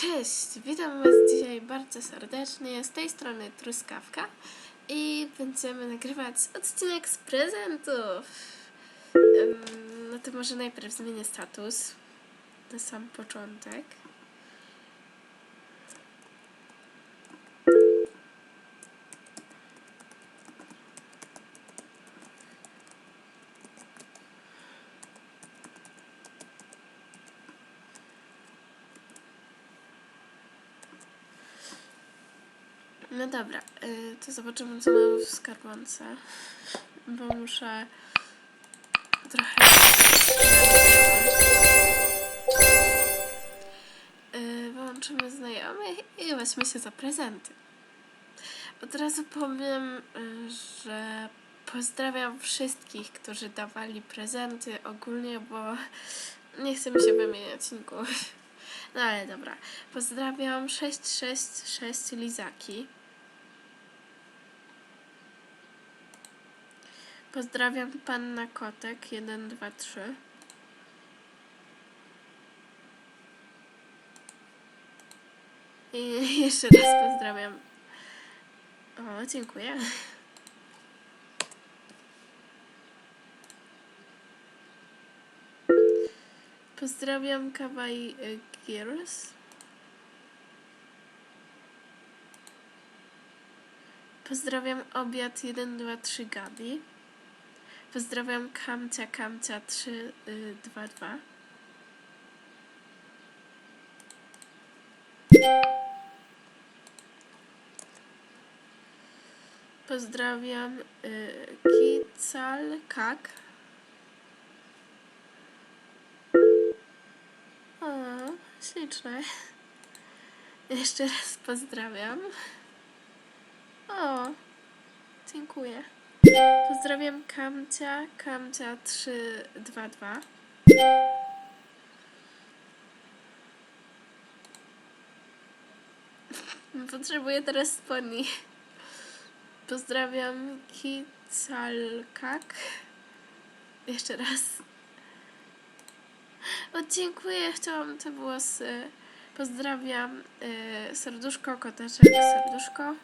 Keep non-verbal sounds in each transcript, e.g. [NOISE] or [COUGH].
Cześć, witam Was dzisiaj bardzo serdecznie. Z tej strony Truskawka i będziemy nagrywać odcinek z prezentów. No to może najpierw zmienię status na sam początek. No dobra, y, to zobaczymy co mam w skarbonce, bo muszę trochę... Y, Wyłączymy znajomych i weźmy się za prezenty. Od razu powiem, y, że pozdrawiam wszystkich, którzy dawali prezenty ogólnie, bo nie chcę mi się wymieniać nikogo. No ale dobra. Pozdrawiam 666 Lizaki. Pozdrawiam Panna Kotek 123. I [LAUGHS] jeszcze raz pozdrawiam. O, dziękuję. Pozdrawiam Kawaii y, Gears. Pozdrawiam obiad 123 Gabi. Pozdrawiam Kamcia Kamcia 322. Pozdrawiam y, Kical Kak. O, śliczne. Jeszcze raz pozdrawiam. O, dziękuję. Pozdrawiam Kamcia, Kamcia 322. [LAUGHS] Potrzebuję teraz spodni. Pozdrawiam Kicalkak. Jeszcze raz. O, dziękuję, chciałam te włosy. Pozdrawiam y, serduszko, koteczek, serduszko.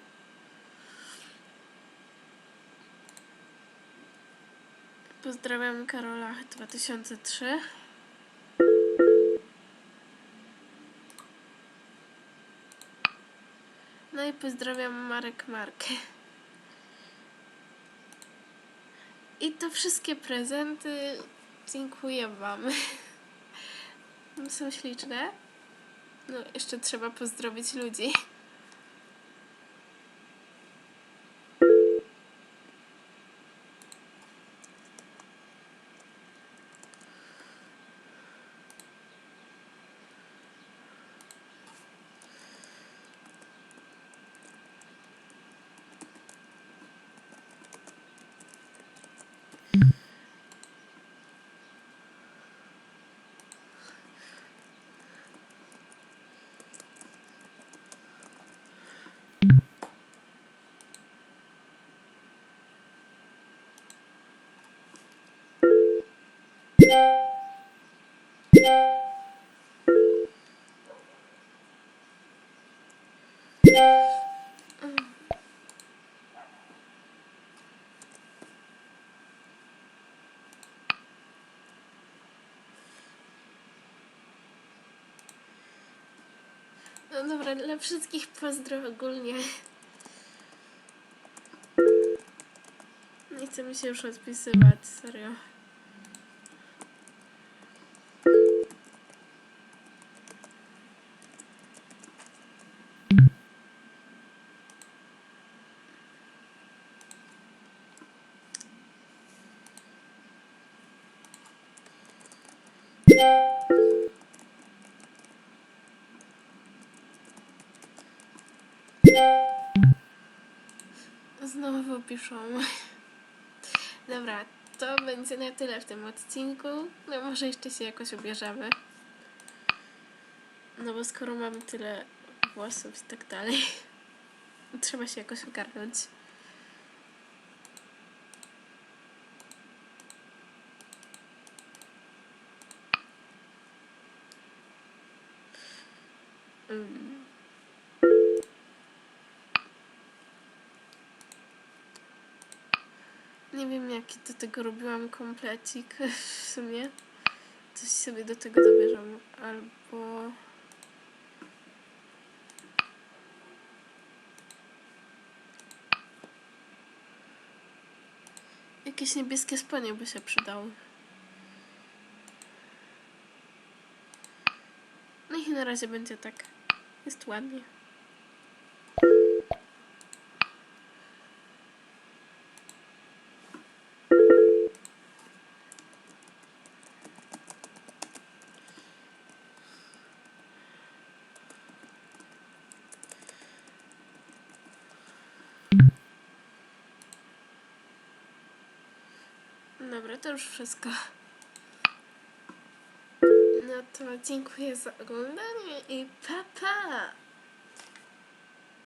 Pozdrawiam Karola 2003. No i pozdrawiam Marek Markę. I to wszystkie prezenty. Dziękuję Wam. Są śliczne. No, jeszcze trzeba pozdrowić ludzi. No dobra, dla wszystkich pozdro ogólnie. Nie chcę mi się już odpisywać, serio. Znowu piszą. Dobra, to będzie na tyle w tym odcinku. No może jeszcze się jakoś ubierzemy. No bo skoro mamy tyle włosów i tak dalej, [LAUGHS] trzeba się jakoś ogarnąć. Nie wiem jaki do tego robiłam komplecik [LAUGHS] w sumie. Coś sobie do tego dobierzam. Albo... Jakieś niebieskie spodnie by się przydały. No i na razie będzie tak. Jest ładnie. Dobra, to już wszystko. No to dziękuję za oglądanie i pa pa!